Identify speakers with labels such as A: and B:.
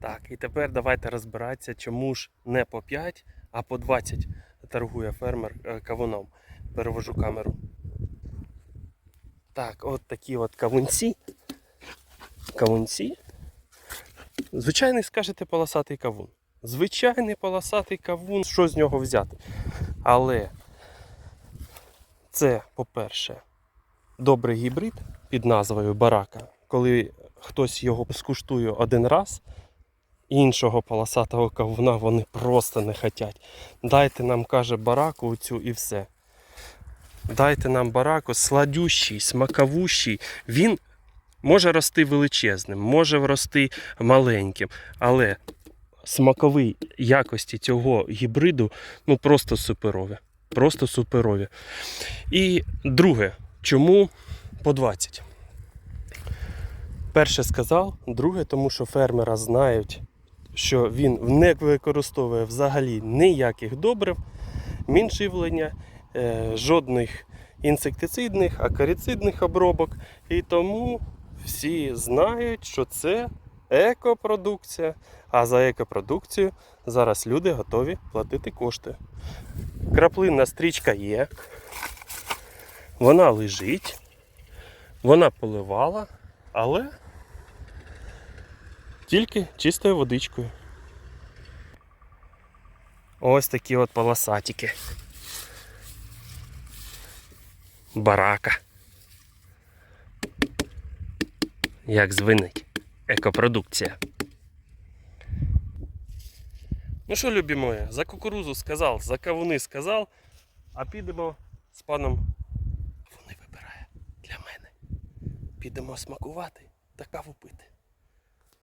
A: Так, і тепер давайте розбиратися, чому ж не по 5, а по 20 торгує фермер е, кавуном. Перевожу камеру. Так, от такі от кавунці. Кавунці. Звичайний, скажете, полосатий кавун. Звичайний полосатий кавун, що з нього взяти? Але це, по-перше, добрий гібрид під назвою Барака. Коли хтось його скуштує один раз, іншого полосатого кавуна вони просто не хотять. Дайте нам, каже, бараку оцю і все. Дайте нам бараку сладющий, смаковущий. Він може рости величезним, може рости маленьким, але смакові якості цього гібриду ну просто суперові. Просто суперові. І друге, чому по 20? Перше сказав, друге, тому що фермера знають, що він не використовує взагалі ніяких добрив, мінживлення, е, жодних інсектицидних, акарицидних обробок. І тому всі знають, що це екопродукція. А за екопродукцію зараз люди готові платити кошти. Краплинна стрічка є. Вона лежить, вона поливала, але тільки чистою водичкою. Ось такі от полосатики. Барака. Як звинить екопродукція. Ну що, любі мої, за кукурузу сказав, за кавуни сказав, а підемо з паном. Вони вибирає для мене. Підемо смакувати та каву пити.